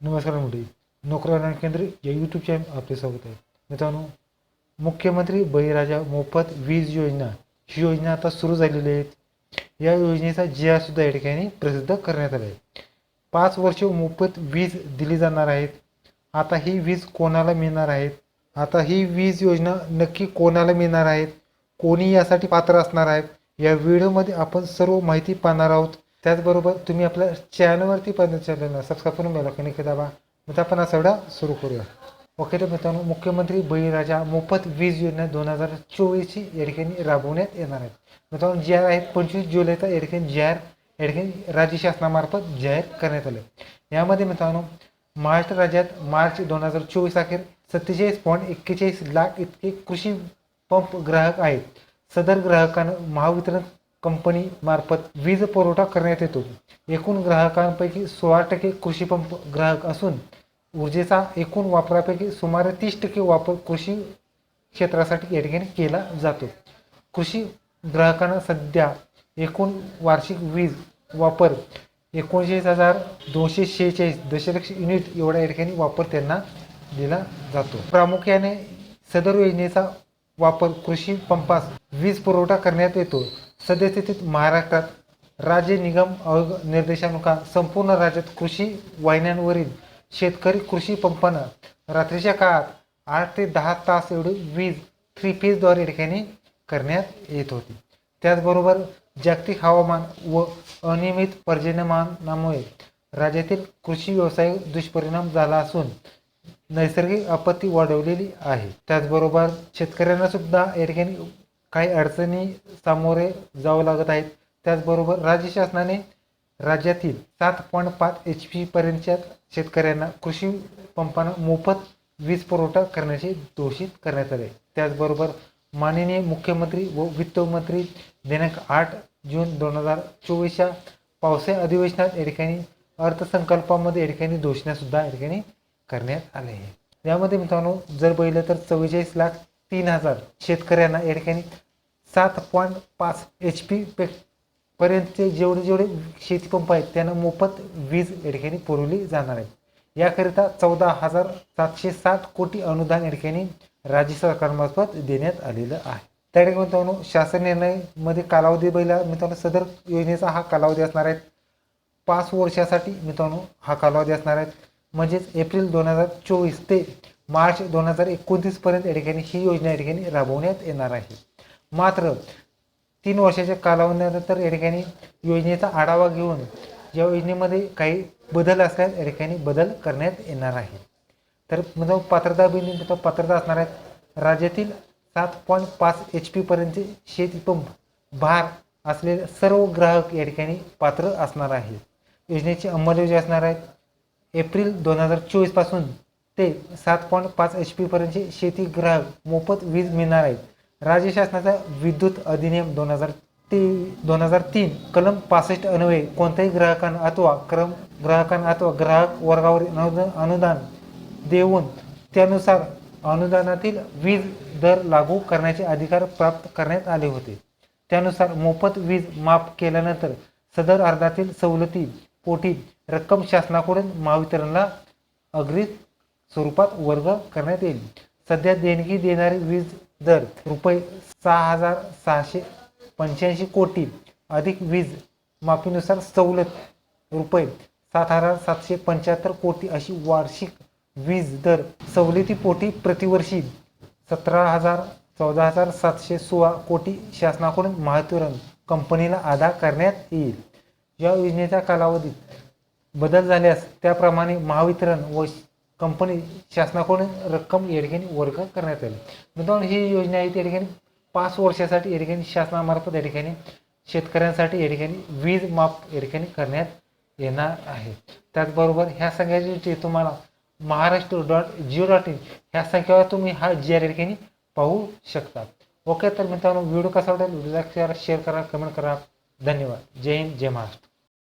नमस्कार मंडळी. नोकरी केंद्र या यूट्यूब चॅनल आपले स्वागत आहे. मित्रांनो मुख्यमंत्री बळीराजा मोफत वीज योजना ही योजना आता सुरू झालेली आहे. या योजनेचा जी आर सुद्धा या ठिकाणी प्रसिद्ध करण्यात आला आहे. पाच वर्ष मोफत वीज दिली जाणार आहेत. आता ही वीज कोणाला मिळणार आहेत? आता ही वीज योजना नक्की कोणाला मिळणार आहेत? कोणी यासाठी पात्र असणार आहेत? या व्हिडिओमध्ये आपण सर्व माहिती पाहणार आहोत. त्याचबरोबर तुम्ही आपल्या चॅनलवरती पण चॅनलला सबस्क्राईब करून बेल आयकॉन दाबा. मग आपण हा सगळा सुरू करूया. ओके तर मित्रांनो मुख्यमंत्री बळीराजा मोफत वीज योजना दोन हजार चोवीसची या ठिकाणी राबवण्यात येणार आहेत. मित्रांनो जी आर आहे पंचवीस जुलैचा या ठिकाणी जी आर या ठिकाणी राज्य शासनामार्फत जाहीर करण्यात आले. यामध्ये मित्रांनो महाराष्ट्र राज्यात मार्च दोन हजार चोवीस अखेर सत्तेचाळीस पॉईंट एक्केचाळीस लाख इतके कृषी पंप ग्राहक आहेत. सदर ग्राहकांना महावितरण कंपनी मार्फत वीज पुरवठा करण्यात येतो. एकूण ग्राहकांपैकी सोळा टक्के कृषी पंप ग्राहक असून ऊर्जेचा एकूण वापरापैकी सुमारे तीस टक्के वापर कृषी क्षेत्रासाठी या ठिकाणी केला जातो. कृषी ग्राहकांना सध्या एकूण वार्षिक वीज वापर एकोणचाळीस हजार दोनशे शेहेचाळीस दशलक्ष युनिट एवढा या ठिकाणी वापर त्यांना दिला जातो. प्रामुख्याने सदर योजनेचा वापर कृषी पंपास वीज पुरवठा करण्यात येतो. सद्यस्थितीत महाराष्ट्रात राज्य निगम आयोग निर्देशानुसार संपूर्ण राज्यात कृषी वाहिन्यांवरील शेतकरी कृषी पंपांना रात्रीच्या काळात आठ ते दहा तास एवढी वीज थ्री फेजद्वारे ठिकाणी करण्यात येत होती. त्याचबरोबर जागतिक हवामान व अनियमित पर्जन्यमानामुळे राज्यातील कृषी व्यवसाय दुष्परिणाम झाला असून नैसर्गिक आपत्ती वाढवलेली आहे. त्याचबरोबर शेतकऱ्यांना सुद्धा या ठिकाणी काही अडचणी सामोरे जावं लागत आहेत. त्याचबरोबर राज्य शासनाने राज्यातील सात पॉईंट पाच एच पी पर्यंतच्या शेतकऱ्यांना कृषी पंपांना मोफत वीज पुरवठा करण्याचे घोषित करण्यात आले. त्याचबरोबर माननीय मुख्यमंत्री व वित्तमंत्री दिनांक आठ जून दोन हजार चोवीसच्या पावसाळी अधिवेशनात या ठिकाणी अर्थसंकल्पामध्ये या ठिकाणी घोषणासुद्धा या ठिकाणी करण्यात आले. आहे यामध्ये मित्रांनो जर बघितलं तर चव्वेचाळीस लाख तीन हजार शेतकऱ्यांना या ठिकाणी सात पॉईंट पाच एच पी पे पर्यंतचे जेवढे जेवढे शेतीपंप आहेत त्यांना मोफत वीज या ठिकाणी पुरवली जाणार आहे. याकरिता चौदा हजार सातशे साठ कोटी अनुदान या ठिकाणी राज्य सरकारमार्फत देण्यात आलेलं आहे. त्या ठिकाणी मित्रांनो शासन निर्णयमध्ये कालावधी बैला मित्रांनो सदर योजनेचा हा कालावधी असणार आहे. पाच वर्षासाठी मित्रांनो हा कालावधी असणार आहे. म्हणजेच एप्रिल दोन हजार चोवीस ते मार्च दोन हजार एकोणतीसपर्यंत या ठिकाणी ही योजना या ठिकाणी राबवण्यात येणार आहे. मात्र तीन वर्षाच्या कालावधीनंतर या ठिकाणी योजनेचा आढावा घेऊन या योजनेमध्ये काही बदल असल्यास या ठिकाणी बदल करण्यात येणार आहे. तर म्हणजे पात्रता बिंदू पात्रता असणार आहेत. राज्यातील सात पॉईंट पाच एच पीपर्यंतचे शेतीपंप भार असलेले सर्व ग्राहक या ठिकाणी पात्र असणार आहेत. योजनेची अंमलबजावणी असणार आहेत एप्रिल दोन हजार चोवीसपासून ते सात पॉईंट पाच एच पीपर्यंतचे शेती ग्राहक मोफत वीज मिळणार आहेत. राज्य शासनाचा विद्युत अधिनियम दोन हजार ते दोन हजार तीन कलम पासष्ट अन्वये कोणत्याही ग्राहकांना अथवा क्रम ग्राहकांना अथवा ग्राहक वर्गावर अनुदान अनुदान देऊन त्यानुसार अनुदानातील वीज दर लागू करण्याचे अधिकार प्राप्त करण्यात आले होते. त्यानुसार मोफत वीज माफ केल्यानंतर सदर अर्जातील सवलती पोटी रक्कम शासनाकडून महावितरणला अग्रित स्वरूपात वर्ग करण्यात येईल. सध्या देणगी देणारी वीज दर रुपये सहा हजार सहाशे पंच्याऐंशी कोटी अधिक वीज माफीनुसार सवलत रुपये सात हजार सातशे पंच्याहत्तर कोटी अशी वार्षिक वीज दर सवलतीपोटी प्रतिवर्षी सतरा हजार चौदा हजार सातशे सोळा कोटी शासनाकडून महावितरण कंपनीला अदा करण्यात येईल. या योजनेच्या कालावधीत बदल झाल्यास त्याप्रमाणे महावितरण व कंपनी शासनाकडून रक्कम या ठिकाणी वर्ग करण्यात येईल मित्रांनो ही योजना आहे त्या ठिकाणी पाच वर्षासाठी या ठिकाणी शासनामार्फत या ठिकाणी शेतकऱ्यांसाठी या ठिकाणी वीज माफ या ठिकाणी करण्यात येणार आहे. त्याचबरोबर ह्या सगळ्याची तुम्हाला Maharashtra dot gov dot in ह्या संख्येवर तुम्ही हा जी आर या ठिकाणी पाहू शकता. ओके तर मित्रांनो व्हिडिओ कसा वाटेल व्हिडिओ शेअर करा कमेंट करा. धन्यवाद. जय हिंद जय महाराष्ट्र.